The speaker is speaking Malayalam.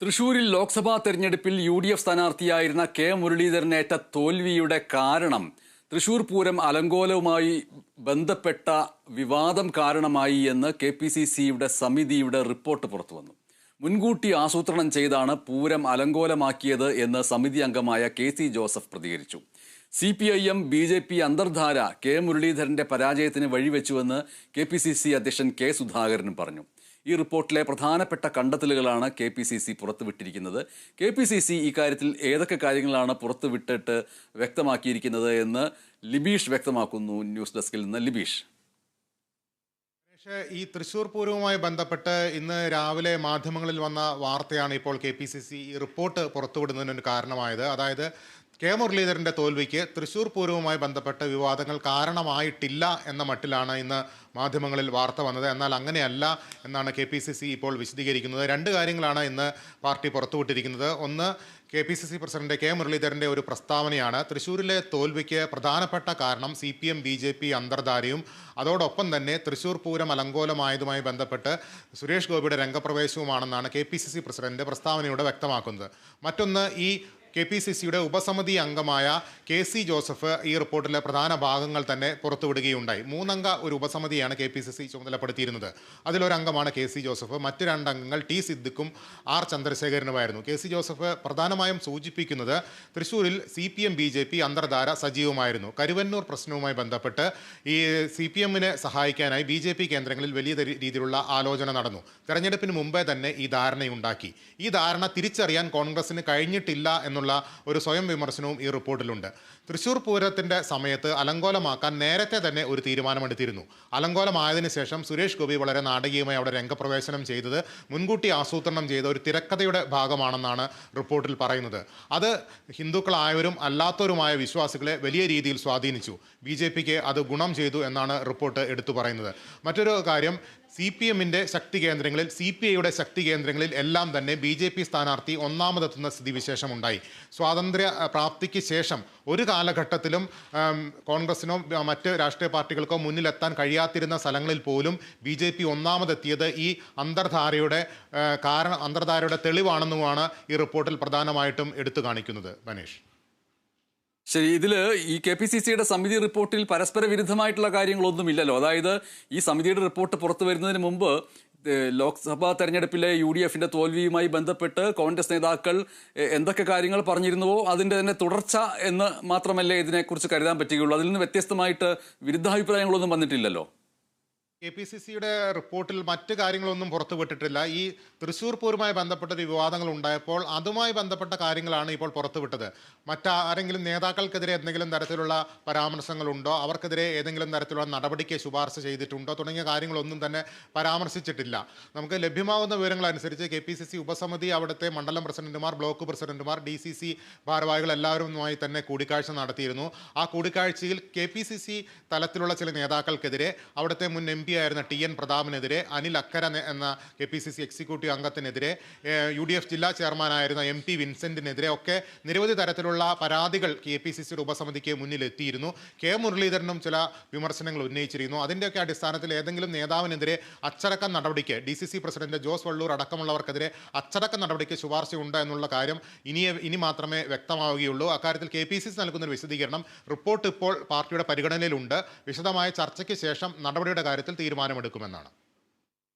തൃശൂരിൽ ലോക്സഭാ തെരഞ്ഞെടുപ്പിൽ യു ഡി എഫ് സ്ഥാനാർത്ഥിയായിരുന്ന കെ മുരളീധരനേറ്റ തോൽവിയുടെ കാരണം തൃശൂർ പൂരം അലങ്കോലവുമായി ബന്ധപ്പെട്ട വിവാദം കാരണമായി എന്ന് കെ പി സി സിയുടെ സമിതിയുടെ റിപ്പോർട്ട് പുറത്തുവന്നു. മുൻകൂട്ടി ആസൂത്രണം ചെയ്താണ് പൂരം അലങ്കോലമാക്കിയത് എന്ന് സമിതി അംഗമായ കെ സി ജോസഫ് പ്രതികരിച്ചു. C P I M B J P അന്തർധാര K മുരളീധരന്റെ പരാജയത്തിന് വഴിവെച്ചുവെന്ന് കെ പി സി സി അധ്യക്ഷൻ കെ സുധാകരനും പറഞ്ഞു. ഈ റിപ്പോർട്ടിലെ പ്രധാനപ്പെട്ട കണ്ടെത്തലുകളാണ് കെ പി സി സി പുറത്തുവിട്ടിരിക്കുന്നത്. കെ പി സി സി ഇക്കാര്യത്തിൽ ഏതൊക്കെ കാര്യങ്ങളാണ് പുറത്തുവിട്ടിട്ട് വ്യക്തമാക്കിയിരിക്കുന്നത് എന്ന് ലിബീഷ് വ്യക്തമാക്കുന്നു ന്യൂസ് ഡെസ്കിൽ നിന്ന്. ലിബീഷ്. ഈ തൃശൂർ പൂരവുമായി ബന്ധപ്പെട്ട് ഇന്ന് രാവിലെ മാധ്യമങ്ങളിൽ വന്ന വാർത്തയാണ് ഇപ്പോൾ കെ പി സി സി ഈ റിപ്പോർട്ട് പുറത്തുവിടുന്നതിന് കാരണമായത്. അതായത് കെ മുരളീധരന്റെ തോൽവിക്ക് തൃശൂർ പൂരവുമായി ബന്ധപ്പെട്ട വിവാദങ്ങൾ കാരണമായിട്ടില്ല എന്ന മട്ടിലാണ് ഇന്ന് മാധ്യമങ്ങളിൽ വാർത്ത വന്നത്. എന്നാൽ അങ്ങനെയല്ല എന്നാണ് കെ പി സി സി ഇപ്പോൾ വിശദീകരിക്കുന്നത്. രണ്ട് കാര്യങ്ങളാണ് ഇന്ന് പാർട്ടി പുറത്തുവിട്ടിരിക്കുന്നത്. ഒന്ന് K P C C president K മുരളീധരന്റെ ഒരു പ്രസ്താവനയാണ്. തൃശ്ശൂരിലെ തോൽവിക്ക് പ്രധാനപ്പെട്ട കാരണം C P M B J P അന്തർധാരയും. അതോടൊപ്പം തന്നെ തൃശ്ശൂർ പൂരം അലങ്കോലമായതുമായി ബന്ധപ്പെട്ട് സുരേഷ് ഗോപിയുടെ രംഗപ്രവേശവുമാണെന്നാണ് K P C C president പ്രസ്താവനയോടെ വ്യക്തമാക്കുന്നത്. മറ്റൊന്ന് ഈ കെ പി സി സിയുടെ ഉപസമിതി അംഗമായ കെ സി ജോസഫ് ഈ റിപ്പോർട്ടിലെ പ്രധാന ഭാഗങ്ങൾ തന്നെ പുറത്തുവിടുകയുണ്ടായി. മൂന്നംഗ ഒരു ഉപസമിതിയാണ് കെ പി സി സി ചുമതലപ്പെടുത്തിയിരുന്നത്. അതിലൊരംഗമാണ് കെ സി ജോസഫ്. മറ്റ് രണ്ടംഗങ്ങൾ ടി സിദ്ദിഖും ആർ ചന്ദ്രശേഖരനുമായിരുന്നു. കെ സി ജോസഫ് പ്രധാനമായും സൂചിപ്പിക്കുന്നത് തൃശ്ശൂരിൽ C P M B J P അന്തർധാര സജീവമായിരുന്നു. കരുവന്നൂർ പ്രശ്നവുമായി ബന്ധപ്പെട്ട് ഈ സി പി എമ്മിനെ സഹായിക്കാനായി ബി ജെ പി കേന്ദ്രങ്ങളിൽ വലിയ രീതിയിലുള്ള ആലോചന നടന്നു. തെരഞ്ഞെടുപ്പിന് മുമ്പേ തന്നെ ഈ ധാരണയുണ്ടാക്കി. ഈ ധാരണ തിരിച്ചറിയാൻ കോൺഗ്രസിന് കഴിഞ്ഞിട്ടില്ല എന്നുള്ള ഒരു സ്വയം വിമർശനവും ഈ റിപ്പോർട്ടിലുണ്ട്. തൃശൂർ പൂരത്തിന്റെ സമയത്ത് അലങ്കോലമാക്കാൻ നേരത്തെ തന്നെ ഒരു തീരുമാനമെടുത്തിരുന്നു. അലങ്കോലമായതിനു ശേഷം സുരേഷ് ഗോപി വളരെ നാടകീയമായി അവിടെ രംഗപ്രവേശനം ചെയ്തത് മുൻകൂട്ടി ആസൂത്രണം ചെയ്ത ഒരു തിരക്കഥയുടെ ഭാഗമാണെന്നാണ് റിപ്പോർട്ടിൽ പറയുന്നത്. അത് ഹിന്ദുക്കളായവരും അല്ലാത്തവരുമായ വിശ്വാസികളെ വലിയ രീതിയിൽ സ്വാധീനിച്ചു. ബി അത് ഗുണം ചെയ്തു എന്നാണ് റിപ്പോർട്ട് എടുത്തു പറയുന്നത്. മറ്റൊരു കാര്യം സി പി എമ്മിന്റെ ശക്തി കേന്ദ്രങ്ങളിൽ സി പി ഐയുടെ ശക്തി കേന്ദ്രങ്ങളിൽ എല്ലാം തന്നെ ബി ജെ പി സ്ഥാനാർത്ഥി ഒന്നാമതെത്തുന്ന സ്ഥിതിവിശേഷം ഉണ്ടായി സ്വാതന്ത്ര്യ പ്രാപ്തിക്ക് ശേഷം ഒരു കാലഘട്ടത്തിലും കോൺഗ്രസിനോ മറ്റ് രാഷ്ട്രീയ പാർട്ടികൾക്കോ മുന്നിലെത്താൻ കഴിയാത്തിരുന്ന സ്ഥലങ്ങളിൽ പോലും ബി ജെ പി ഒന്നാമതെത്തിയത് ഈ അന്തർധാരയുടെ കാരണം അന്തർധാരയുടെ തെളിവാണെന്നുമാണ് ഈ റിപ്പോർട്ടിൽ പ്രധാനമായിട്ടും എടുത്തു കാണിക്കുന്നത് മനീഷ്. ശരി ഇതിൽ ഈ കെ പി സി സിയുടെ സമിതി റിപ്പോർട്ടിൽ പരസ്പര വിരുദ്ധമായിട്ടുള്ള കാര്യങ്ങളൊന്നും ഇല്ലല്ലോ അതായത് ഈ സമിതിയുടെ റിപ്പോർട്ട് പുറത്തു വരുന്നതിന് മുമ്പ് ലോക്സഭാ തെരഞ്ഞെടുപ്പിലെ യു ഡി എഫിന്റെ തോൽവിയുമായി ബന്ധപ്പെട്ട് കോൺഗ്രസ് നേതാക്കൾ എന്തൊക്കെ കാര്യങ്ങൾ പറഞ്ഞിരുന്നുവോ അതിന്റെ തന്നെ തുടർച്ച എന്ന് മാത്രമല്ലേ ഇതിനെക്കുറിച്ച് കരുതാൻ പറ്റുകയുള്ളൂ. അതിൽ നിന്ന് വ്യത്യസ്തമായിട്ട് വിരുദ്ധാഭിപ്രായങ്ങളൊന്നും വന്നിട്ടില്ലല്ലോ. കെ പി സി സിയുടെ റിപ്പോർട്ടിൽ മറ്റ് കാര്യങ്ങളൊന്നും പുറത്തുവിട്ടിട്ടില്ല. ഈ തൃശ്ശൂർ പൂരവുമായി ബന്ധപ്പെട്ട വിവാദങ്ങൾ ഉണ്ടായപ്പോൾ അതുമായി ബന്ധപ്പെട്ട കാര്യങ്ങളാണ് ഇപ്പോൾ പുറത്തുവിട്ടത്. മറ്റാരെങ്കിലും നേതാക്കൾക്കെതിരെ എന്തെങ്കിലും തരത്തിലുള്ള പരാമർശങ്ങളുണ്ടോ അവർക്കെതിരെ ഏതെങ്കിലും തരത്തിലുള്ള നടപടിക്ക് ശുപാർശ ചെയ്തിട്ടുണ്ടോ? തുടങ്ങിയ കാര്യങ്ങളൊന്നും തന്നെ പരാമർശിച്ചിട്ടില്ല. നമുക്ക് ലഭ്യമാകുന്ന വിവരങ്ങൾ അനുസരിച്ച് കെ പി സി സി ഉപസമിതി അവിടുത്തെ മണ്ഡലം പ്രസിഡന്റുമാർ ബ്ലോക്ക് പ്രസിഡന്റുമാർ ഡി സി സി ഭാരവാഹികൾ എല്ലാവരുമായി തന്നെ കൂടിക്കാഴ്ച നടത്തിയിരുന്നു. ആ കൂടിക്കാഴ്ചയിൽ കെ പി സി സി തലത്തിലുള്ള ചില നേതാക്കൾക്കെതിരെ അവിടുത്തെ മുൻ എം പി ആയിരുന്ന ടി എൻ പ്രതാപനെതിരെ അനിൽ അക്കര എന്ന- K P C C executive അംഗത്തിനെതിരെ U D F ജില്ലാ ചെയർമാനായിരുന്ന എം ടി വിൻസെന്റിനെതിരെ ഒക്കെ നിരവധി തരത്തിലുള്ള പരാതികൾ കെ പി സി സിയുടെ ഉപസമിതിക്ക് മുന്നിലെത്തിയിരുന്നു. കെ മുരളീധരനും ചില വിമർശനങ്ങൾ ഉന്നയിച്ചിരുന്നു. അതിന്റെയൊക്കെ അടിസ്ഥാനത്തിൽ ഏതെങ്കിലും നേതാവിനെതിരെ അച്ചടക്ക നടപടിക്ക് D C C president Jose Vallur അടക്കമുള്ളവർക്കെതിരെ അച്ചടക്ക നടപടിക്ക് ശുപാർശ ശുപാർശയുണ്ട് എന്നുള്ള കാര്യം ഇനി ഇനി മാത്രമേ വ്യക്തമാവുകയുള്ളൂ. അക്കാര്യത്തിൽ കെ പി സി സി നൽകുന്ന വിശദീകരണം റിപ്പോർട്ട് ഇപ്പോൾ പാർട്ടിയുടെ പരിഗണനയിലുണ്ട്. വിശദമായ ചർച്ചയ്ക്ക് ശേഷം നടപടിയുടെ കാര്യത്തിൽ തീരുമാനമെടുക്കുമെന്നാണ്